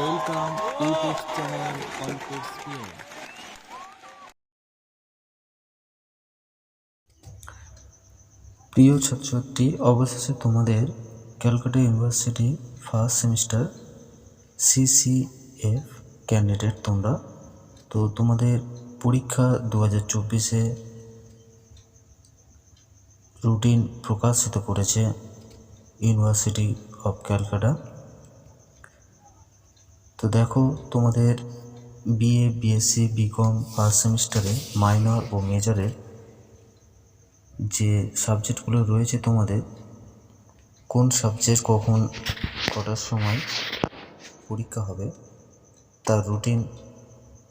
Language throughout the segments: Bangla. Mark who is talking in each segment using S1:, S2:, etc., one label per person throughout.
S1: ওয়েলকাম ইউটিউব চ্যানেল
S2: প্রিয় ছাত্রছাত্রী, অবশেষে তোমাদের Calcutta University first semester CCF candidate তোমরা। তো তোমাদের পরীক্ষা দু হাজার চব্বিশে রুটিন প্রকাশিত করেছে ইউনিভার্সিটি অফ ক্যালকাটা তো দেখো তোমাদের বিএ বিএসসি বিকম ফার্স্ট সেমিস্টারে মাইনর ও মেজরের যে সাবজেক্টগুলো রয়েছে তোমাদের, কোন সাবজেক্ট কখন কটার সময় পরীক্ষা হবে, তার রুটিন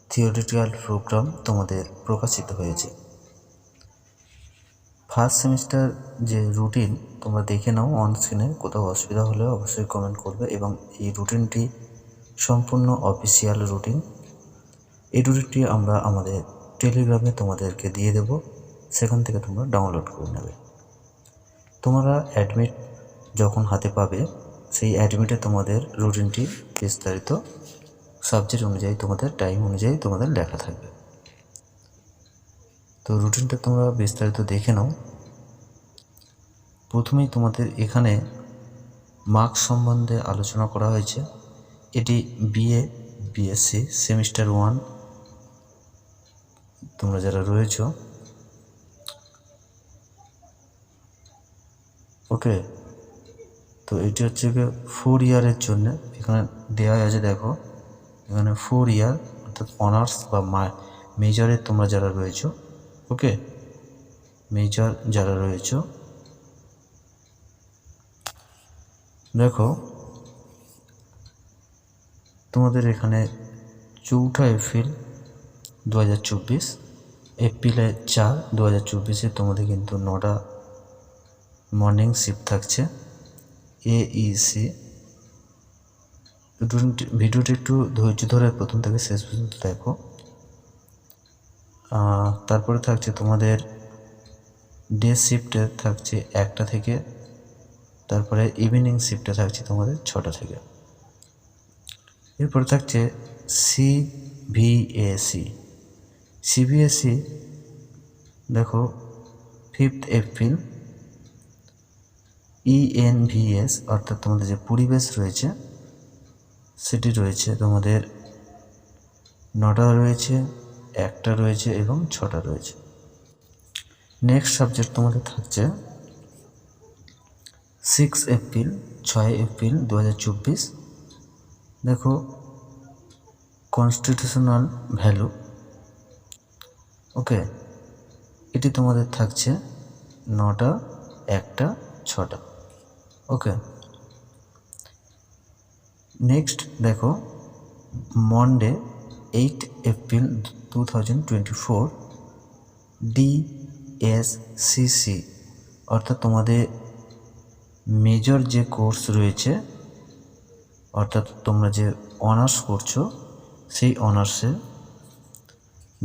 S2: থিওরিটিক্যাল প্রোগ্রাম তোমাদের প্রকাশিত হয়েছে। ফার্স্ট সেমিস্টার যে রুটিন তোমরা দেখে নাও অন স্ক্রিনে কোথাও অসুবিধা হলে অবশ্যই কমেন্ট করবে এবং এই রুটিনটি সম্পূর্ণ অফিসিয়াল রুটিন এই রুটিনটি আমরা আমাদের টেলিগ্রামে তোমাদেরকে দিয়ে দেব। সেখান থেকে তোমরা ডাউনলোড করে নেবে। তোমরা অ্যাডমিট যখন হাতে পাবে, সেই অ্যাডমিটে তোমাদের রুটিনটি বিস্তারিত সাবজেক্ট অনুযায়ী তোমাদের টাইম অনুযায়ী তোমাদের লেখা থাকবে। তো রুটিনটা তোমরা বিস্তারিত দেখে নাও। প্রথমেই তোমাদের এখানে মার্কস সম্বন্ধে আলোচনা করা হয়েছে। এটি বিএ বিএসসি সেমিস্টার ওয়ান তোমরা যারা রয়েছ। ওকে তো এটি হচ্ছে গিয়ে ফোর ইয়ারের জন্য। এখানে দেওয়া আছে, দেখো। এখানে ফোর ইয়ার অর্থাৎ অনার্স বা মেজরের তোমরা যারা রয়েছো। ওকে মেজর যারা রয়েছো। দেখো তোমাদের এখানে চৌঠা এপ্রিল দু হাজার চব্বিশ, এপ্রিলে চার দু হাজার চব্বিশে তোমাদের কিন্তু নটা মর্নিং শিফট থাকছে। এইসি ভিডিওটি একটু ধৈর্য ধরে প্রথম থেকে শেষ পর্যন্ত দেখো। তারপরে থাকছে তোমাদের ডে শিফটে থাকছে একটা থেকে, তারপরে ইভিনিং শিফটে থাকছে তোমাদের ছটা থেকে। এরপরে থাকছে সিভিএসি সিবিএসই দেখো ফিফথ এপ্রিল ইএনভিএস অর্থাৎ তোমাদের যে পরিবেশ রয়েছে, সেটি রয়েছে তোমাদের নটা রয়েছে, একটা রয়েছে এবং ছটা রয়েছে। নেক্সট সাবজেক্ট তোমাদের থাকছে সিক্স এপ্রিল ছয় এপ্রিল দু হাজার চব্বিশ। দেখো কনস্টিটিউশনাল ভ্যালু ওকে এটি তোমাদের থাকছে নটা, একটা, ছটা ওকে নেক্সট দেখো Monday eight April two thousand twenty four DSCC অর্থাৎ তোমাদের মেজর যে কোর্স রয়েছে অর্থাৎ তোমরা যে অনার্স করছ, সেই অনার্সের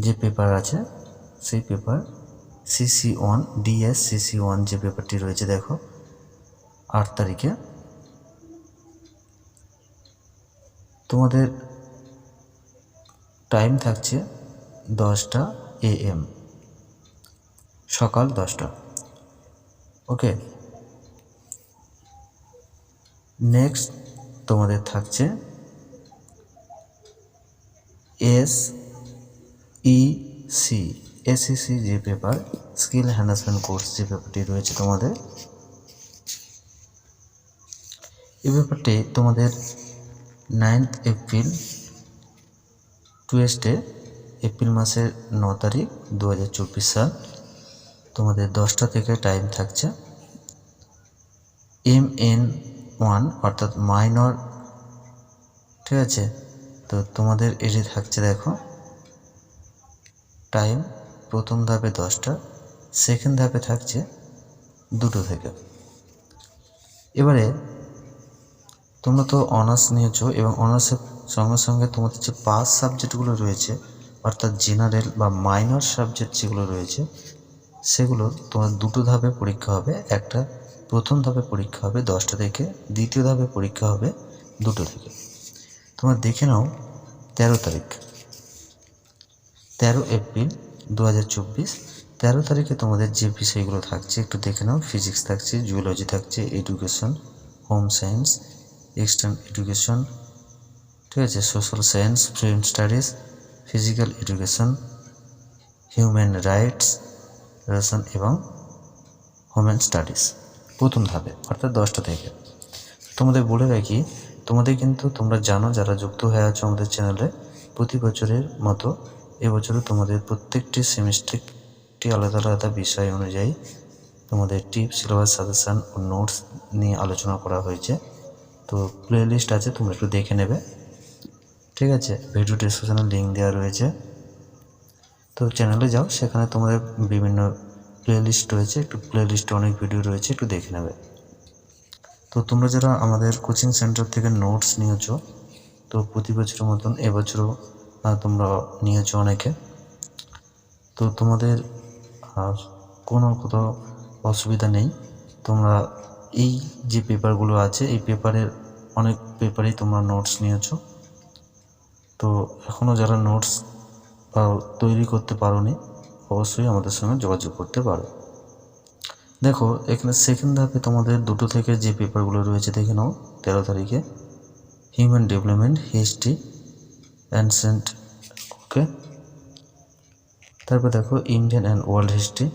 S2: যে পেপার আছে, সেই paper CC one DS CC one যে পেপারটি রয়েছে, দেখো, আট তারিখে। তোমাদের টাইম থাকছে দশটা এএম সকাল দশটা। ওকে নেক্সট তোমাদের থাকছে। এস ই সি এসিসি যে পেপার স্কিল হ্যান্ডাসমেন্ট কোর্স যে পেপারটি রয়েছে তোমাদের এই পেপারটি তোমাদের নাইন্থ এপ্রিল টুয়েসডে এপ্রিল মাসের ন তারিখ দু হাজার চব্বিশ সাল। তোমাদের দশটা থেকে টাইম থাকছে। এম এন ওয়ান অর্থাৎ মাইনর, ঠিক আছে? তো তোমাদের এটি থাকছে দেখো। টাইম প্রথম ধাপে দশটা, সেকেন্ড ধাপে থাকছে দুটো থেকে। এবারে তোমরা তো অনার্স নিয়েছো এবং অনার্সের সঙ্গে সঙ্গে তোমাদের যে পাস সাবজেক্টগুলো রয়েছে, অর্থাৎ জেনারেল বা মাইনর সাবজেক্ট যেগুলো রয়েছে, সেগুলো তোমার দুটো ধাপে পরীক্ষা হবে। একটা প্রথম ধাপে পরীক্ষা হবে দশটা থেকে, দ্বিতীয় ধাপে পরীক্ষা হবে দুটো থেকে। তোমরা দেখে নাও তেরো তারিখ। তেরো এপ্রিল দু হাজার চব্বিশ। তেরো তারিখে তোমাদের যে বিষয়গুলো থাকছে, একটু দেখে নাও, ফিজিক্স থাকছে, জুওলজি থাকছে, education, home science, extension education, ঠিক আছে, social science, film studies, physical education, human rights ration এবং হোমেন স্টাডিজ। প্রথম ধাপে, অর্থাৎ দশটা থেকে। তোমাদের বলে রাখি, তোমাদের কিন্তু তোমরা জানো যারা যুক্ত হয়ে আছো আমাদের চ্যানেলে, প্রতি বছরের মতো এবছরও তোমাদের প্রত্যেকটি সেমিস্টারটি আলাদা আলাদা বিষয় অনুযায়ী তোমাদের টিপ সিলেবাস, সাজেশান ও নোটস নিয়ে আলোচনা করা হয়েছে। তো প্লে লিস্ট আছে, তোমরা একটু দেখে নেবে। ঠিক আছে, ভিডিও ডিসক্রিপশনে লিঙ্ক দেওয়া রয়েছে। তো চ্যানেলে যাও, সেখানে তোমাদের বিভিন্ন প্লে লিস্ট রয়েছে, একটু প্লে লিস্টে অনেক ভিডিও রয়েছে, একটু দেখে নেবে। তো তোমরা যারা আমাদের কোচিং সেন্টার থেকে নোটস নিয়েছো, তো প্রতি বছরের মতন এবছরও তোমরা নিয়েছো অনেকে। তো তোমাদের আর কোনো কোথাও অসুবিধা নেই। তোমরা এই যে পেপারগুলো আছে, এই পেপারের অনেক পেপারেই তোমরা নোটস নিয়েছো। তো এখনও যারা নোটস তৈরি করতে পারোনি অবশ্যই আমাদের সঙ্গে যোগাযোগ করতে পারো। দেখো, এখানে সেকেন্ড ধাপে তোমাদের দুটো থেকে যে পেপারগুলো রয়েছে, দেখে নাও, তেরো তারিখে। Human development history ancient okay তারপর দেখো Indian and world history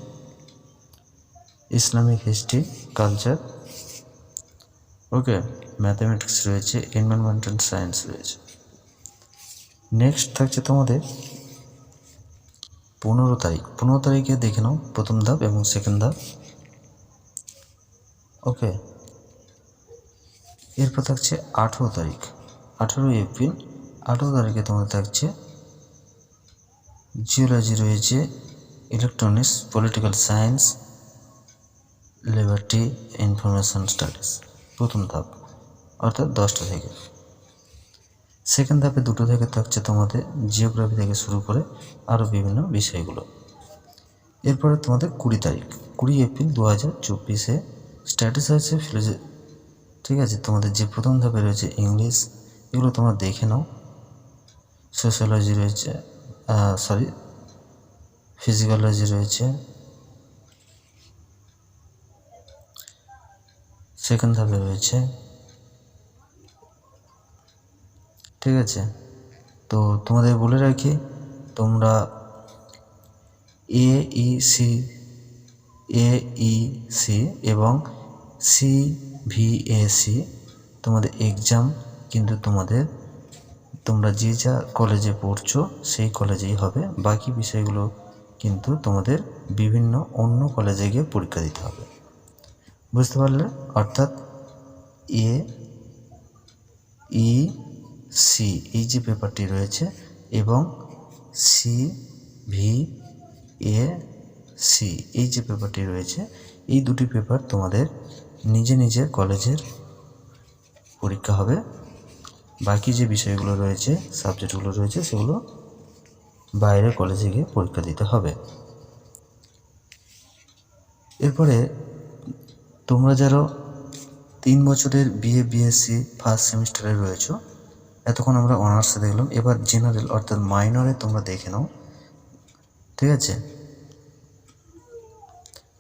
S2: Islamic history culture okay mathematics রয়েছে এনভায়রনমেন্টাল সায়েন্স রয়েছে। নেক্সট থাকছে তোমাদের পনেরো তারিখ, পনেরো তারিখে দেখে নাও প্রথম ধাপ এবং সেকেন্ড ধাপ। ওকে এরপর থাকছে আঠেরো তারিখ। আঠেরোই এপ্রিল, আঠেরো তারিখে তোমাদের থাকছে জিওলজি রয়েছে electronics political science library information studies প্রথম ধাপ, অর্থাৎ দশটা থেকে। সেকেন্ড ধাপে দুটো থেকে থাকছে তোমাদের জিওগ্রাফি থেকে শুরু করে আরও বিভিন্ন বিষয়গুলো। এরপরে তোমাদের কুড়ি তারিখ, কুড়ি এপ্রিল দু হাজার চব্বিশে স্ট্যাটাস আছে ফিলোজি ঠিক আছে? তোমাদের যে প্রথম ধাপে রয়েছে ইংলিশ এগুলো তোমরা দেখে নাও। সোশ্যোলজি রয়েছে সরি ফিজিওলজি রয়েছে। সেকেন্ড ধাপে রয়েছে ঠিক আছে? তো তোমাদের বলে রাখি, তোমরা A E C A E C এবং সি ভি এ সি তোমাদের এক্সাম কিন্তু তোমাদের, তোমরা যে যা কলেজে পড়ছো সেই কলেজেই হবে। বাকি বিষয়গুলো কিন্তু তোমাদের বিভিন্ন অন্য কলেজে গিয়ে পরীক্ষা দিতে হবে। বুঝতে পারলে? অর্থাৎ এ ই সি এই যে পেপারটি রয়েছে, এবং সি ভি এ সি এই যে পেপারটি রয়েছে, এই দুটি পেপার তোমাদের নিজে নিজের কলেজের পরীক্ষা হবে। বাকি যে বিষয়গুলো রয়েছে, সাবজেক্টগুলো রয়েছে, সেগুলো বাইরে কলেজে গিয়ে পরীক্ষা দিতে হবে। এরপরে তোমরা যারা তিন বছরের বিএ বিএসসি ফার্স্ট সেমিস্টারে রয়েছো এতক্ষণ আমরা অনার্সে দেখলাম। এবার জেনারেল অর্থাৎ মাইনরে তোমরা দেখে নাও। ঠিক আছে?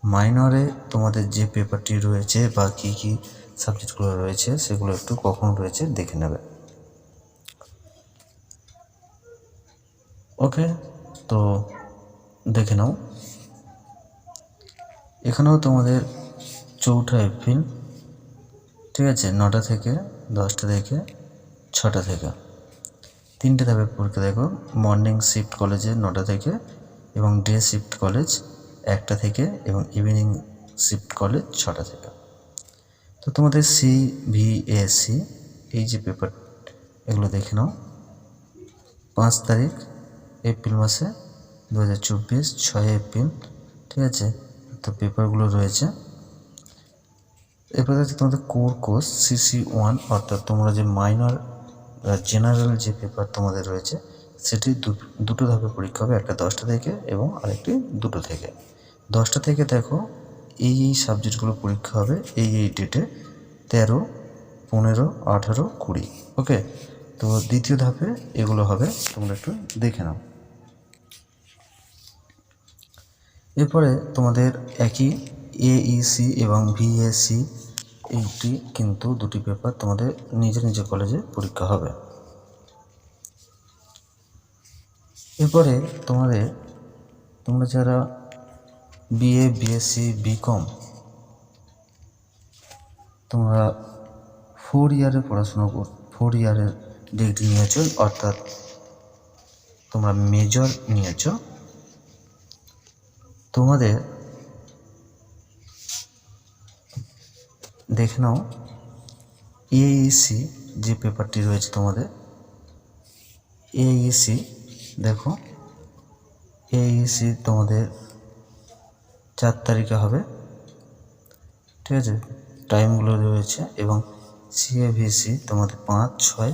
S2: মাইনরে তোমাদের যে পেপারটি রয়েছে বা কী কী সাবজেক্টগুলো রয়েছে, সেগুলো একটু কখন রয়েছে দেখে নেবে। ওকে তো দেখে নাও। এখানেও তোমাদের চৌঠা এপ্রিল ঠিক আছে? নটা থেকে দশটা থেকে ছটা থেকে। তিনটে ধাপে পরীক্ষা দেখো। মর্নিং শিফট কলেজে নটা থেকে এবং ডে শিফট কলেজ একটা থেকে এবং ইভিনিং শিফট কলেজ ছটা থেকে। তো তোমাদের সি ভি এ সি এই যে পেপার এগুলো দেখে নাও। পাঁচ তারিখ এপ্রিল মাসে দু হাজার চব্বিশ, ছয় এপ্রিল, ঠিক আছে? তো পেপারগুলো রয়েছে। এরপর তোমাদের কোর কোর্স সিসি ওয়ান অর্থাৎ তোমরা যে মাইনর জেনারেল যে পেপার তোমাদের রয়েছে, সেটি দুটো ধাপে পরীক্ষা হবে, একটা দশটা থেকে এবং আরেকটি দুটো থেকে। দশটা থেকে দেখো, এই এই সাবজেক্টগুলো পরীক্ষা হবে এই এই ডেটে তেরো, পনেরো, আঠারো, কুড়ি ওকে তো দ্বিতীয় ধাপে এগুলো হবে, তোমরা একটু দেখে নাও। এরপরে তোমাদের একই এইসি এবং ভিএসসি এইটি কিন্তু দুটি পেপার তোমাদের নিজের নিজের কলেজে পরীক্ষা হবে। এরপরে তোমাদের, তোমরা যারা বিএ বিএসসি বিকম তোমরা ফোর ইয়ারে পড়াশোনা কর ফোর ইয়ারের ডিগ্রি নিয়েছো, অর্থাৎ তোমরা মেজর নিয়েছো। তোমাদের দেখে নাও এইসি যে পেপারটি রয়েছে তোমাদের এইসি দেখো এইসি তোমাদের চার তারিখে হবে, ঠিক আছে? টাইমগুলো রয়েছে এবং সিএভিসি তোমাদের পাঁচ, ছয়,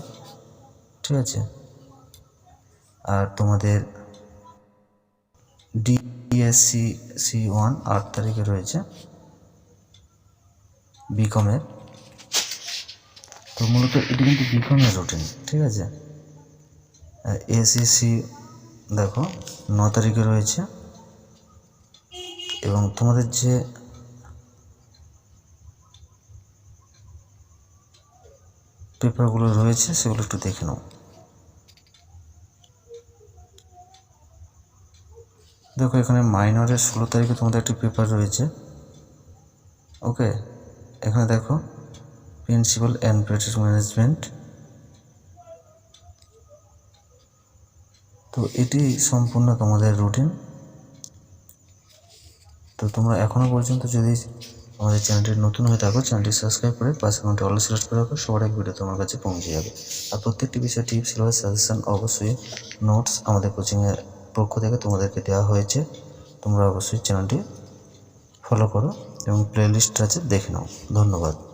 S2: ঠিক আছে? আর তোমাদের ডিএসসি সি ওয়ান আট তারিখে রয়েছে। বিকমের তো মূলত এটি কিন্তু বিকমের রুটিন ঠিক আছে? এসিসি দেখো, ন তারিখে রয়েছে। এবং তোমাদের যে পেপারগুলো রয়েছে, সেগুলো একটু দেখে নাও। দেখো, এখানে মাইনরের ষোলো তারিখে তোমাদের একটি পেপার রয়েছে। ওকে এখানে দেখো প্রিন্সিপাল অ্যান্ড প্রজেক্ট ম্যানেজমেন্ট তো এটি সম্পূর্ণ তোমাদের রুটিন তো তোমরা এখনও পর্যন্ত যদি আমাদের চ্যানেলটি নতুন হয়ে থাকো, চ্যানেলটি সাবস্ক্রাইব করে পাশে ঘণ্টা অল সিলেক্ট করে রাখো, সবার এক ভিডিও তোমার কাছে পৌঁছে যাবে। আর প্রত্যেকটি বিষয়ে টিপস সিলেবাস সাজেশন অবশ্যই নোটস আমাদের কোচিংয়ের পক্ষ থেকে তোমাদেরকে দেওয়া হয়েছে। তোমরা অবশ্যই চ্যানেলটি ফলো করো। এবং প্লেলিস্ট আছে দেখে নাও। ধন্যবাদ।